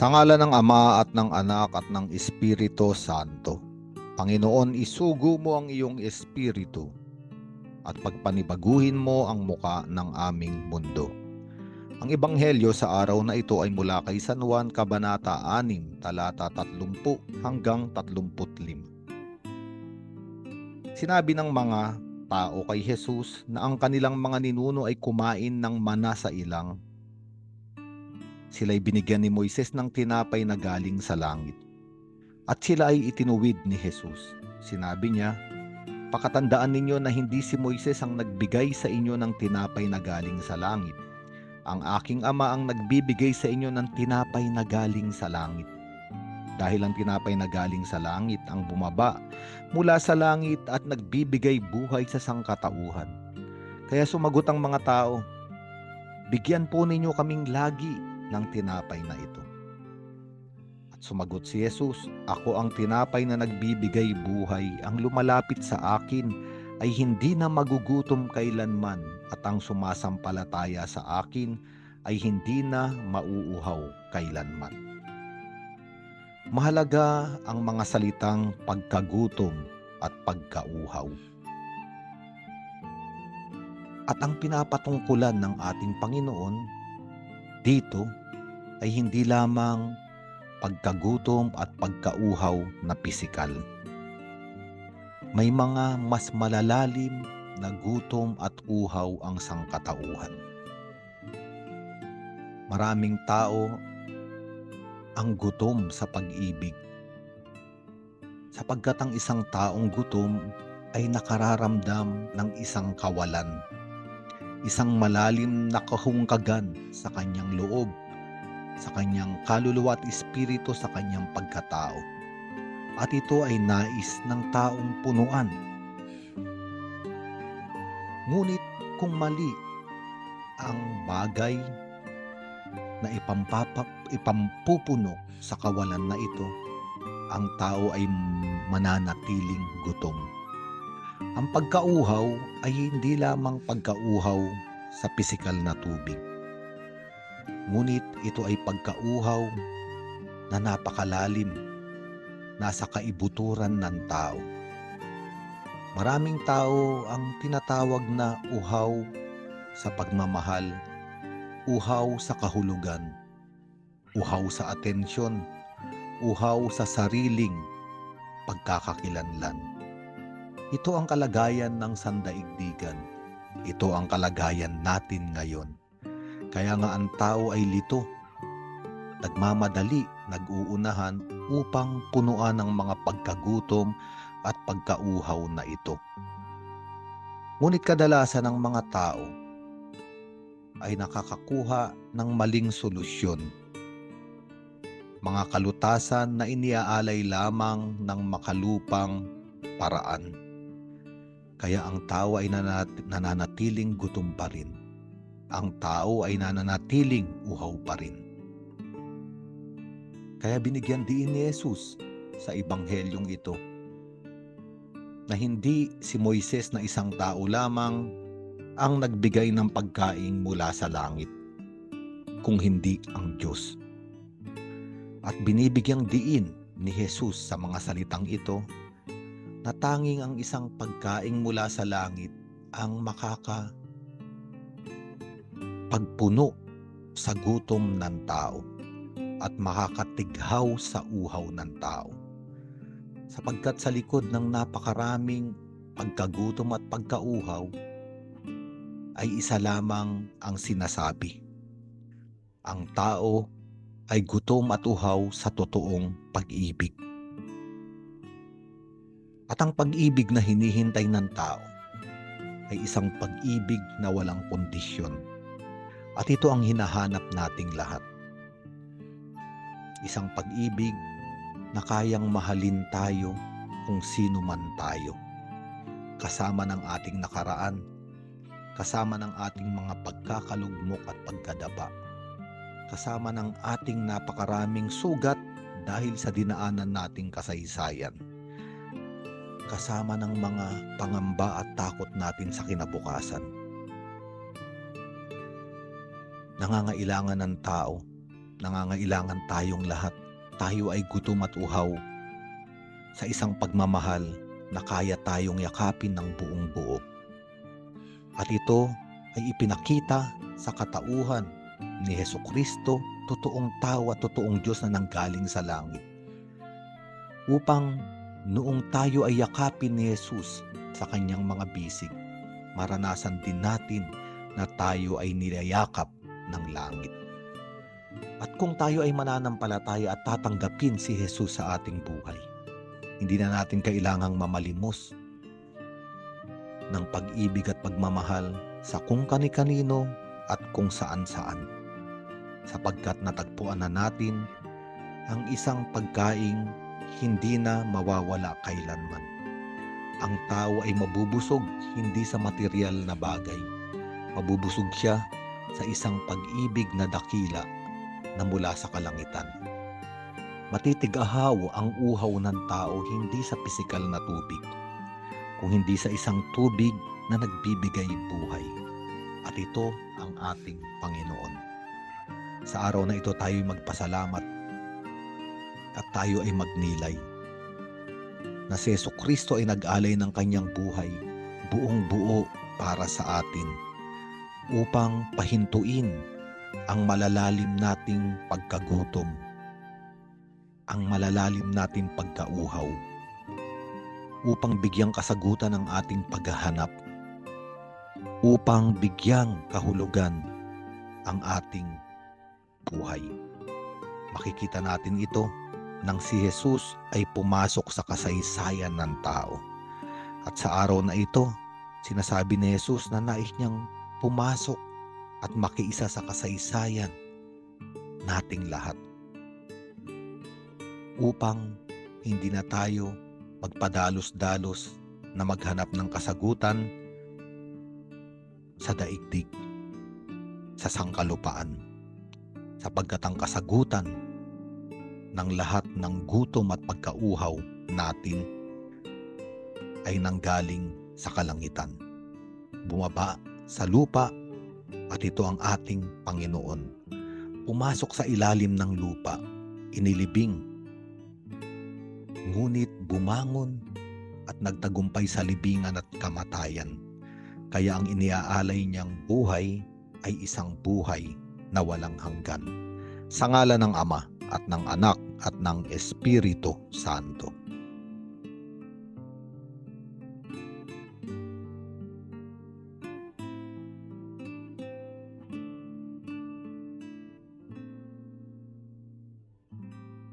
Sa ngala ng Ama at ng Anak at ng Espiritu Santo. Panginoon, isugo mo ang iyong espiritu at pagpanibaguhin mo ang muka ng aming mundo. Ang ebanghelyo sa araw na ito ay mula kay San Juan Kabanata 6, talata 30 hanggang 35. Sinabi ng mga tao kay Jesus na ang kanilang mga ninuno ay kumain ng mana sa ilang sila'y binigyan ni Moises ng tinapay na galing sa langit. At sila ay itinuwid ni Jesus. Sinabi niya, Pakatandaan ninyo na hindi si Moises ang nagbigay sa inyo ng tinapay na galing sa langit. Ang aking ama ang nagbibigay sa inyo ng tinapay na galing sa langit. Dahil ang tinapay na galing sa langit ang bumaba mula sa langit at nagbibigay buhay sa sangkatauhan. Kaya sumagot ang mga tao, Bigyan po ninyo kaming lagi ng tinapay na ito. At sumagot si Jesus, Ako ang tinapay na nagbibigay buhay, ang lumalapit sa akin ay hindi na magugutom kailanman at ang sumasampalataya sa akin ay hindi na mauuhaw kailanman. Mahalaga ang mga salitang pagkagutom at pagkauhaw. At ang pinapatungkulan ng ating Panginoon dito ay hindi lamang pagkagutom at pagkauhaw na pisikal. May mga mas malalalim na gutom at uhaw ang sangkatauhan. Maraming tao ang gutom sa pag-ibig. Sapagkat ang isang taong gutom ay nakararamdam ng isang kawalan, isang malalim na kahungkagan sa kanyang loob sa kanyang kaluluwa at espiritu sa kanyang pagkatao. At ito ay nais ng taong punuan. Ngunit kung mali ang bagay na ipampapap, ipampupuno sa kawalan na ito, ang tao ay mananatiling gutom. Ang pagkauhaw ay hindi lamang pagkauhaw sa pisikal na tubig Ngunit ito ay pagkauhaw na napakalalim, nasa kaibuturan ng tao. Maraming tao ang tinatawag na uhaw sa pagmamahal, uhaw sa kahulugan, uhaw sa atensyon, uhaw sa sariling pagkakakilanlan. Ito ang kalagayan ng sandaigdigan. Ito ang kalagayan natin ngayon. Kaya nga ang tao ay lito, nagmamadali, nag-uunahan upang punuan ng mga pagkagutom at pagkauhaw na ito. Ngunit kadalasan ng mga tao ay nakakakuha ng maling solusyon. Mga kalutasan na iniaalay lamang ng makalupang paraan. Kaya ang tao ay nananatiling gutom pa rin ang tao ay nananatiling uhaw pa rin. Kaya binigyan din ni Jesus sa ibanghelyong ito na hindi si Moises na isang tao lamang ang nagbigay ng pagkain mula sa langit, kung hindi ang Diyos. At binibigyang diin ni Jesus sa mga salitang ito na tanging ang isang pagkain mula sa langit ang makaka pagpuno sa gutom ng tao at makakatighaw sa uhaw ng tao. Sapagkat sa likod ng napakaraming pagkagutom at pagkauhaw ay isa lamang ang sinasabi. Ang tao ay gutom at uhaw sa totoong pag-ibig. At ang pag-ibig na hinihintay ng tao ay isang pag-ibig na walang kondisyon at ito ang hinahanap nating lahat. Isang pag-ibig na kayang mahalin tayo kung sino man tayo. Kasama ng ating nakaraan, kasama ng ating mga pagkakalugmok at pagkadapa, kasama ng ating napakaraming sugat dahil sa dinaanan nating kasaysayan, kasama ng mga pangamba at takot natin sa kinabukasan nangangailangan ng tao nangangailangan tayong lahat. Tayo ay gutom at uhaw sa isang pagmamahal na kaya tayong yakapin ng buong buo. At ito ay ipinakita sa katauhan ni Heso Kristo, totoong tao at totoong Diyos na nanggaling sa langit. Upang noong tayo ay yakapin ni Jesus sa kanyang mga bisig, maranasan din natin na tayo ay niyayakap ng langit. At kung tayo ay mananampalataya at tatanggapin si Jesus sa ating buhay, hindi na natin kailangang mamalimos ng pag-ibig at pagmamahal sa kung kani-kanino at kung saan-saan. Sapagkat natagpuan na natin ang isang pagkaing hindi na mawawala kailanman. Ang tao ay mabubusog hindi sa material na bagay. Mabubusog siya sa isang pag-ibig na dakila na mula sa kalangitan. Matitigahaw ang uhaw ng tao hindi sa pisikal na tubig, kung hindi sa isang tubig na nagbibigay buhay. At ito ang ating Panginoon. Sa araw na ito tayo magpasalamat at tayo ay magnilay na si Yeso Kristo ay nag-alay ng kanyang buhay buong buo para sa atin upang pahintuin ang malalalim nating pagkagutom, ang malalalim nating pagkauhaw, upang bigyang kasagutan ang ating paghahanap, upang bigyang kahulugan ang ating buhay. Makikita natin ito nang si Jesus ay pumasok sa kasaysayan ng tao. At sa araw na ito, sinasabi ni Jesus na nais niyang pumasok at makiisa sa kasaysayan nating lahat. Upang hindi na tayo magpadalos-dalos na maghanap ng kasagutan sa daigdig, sa sangkalupaan, sapagkat ang kasagutan ng lahat ng gutom at pagkauhaw natin ay nanggaling sa kalangitan. Bumaba sa lupa at ito ang ating Panginoon. Pumasok sa ilalim ng lupa, inilibing, ngunit bumangon at nagtagumpay sa libingan at kamatayan. Kaya ang iniaalay niyang buhay ay isang buhay na walang hanggan. Sa ngala ng Ama at ng Anak at ng Espiritu Santo.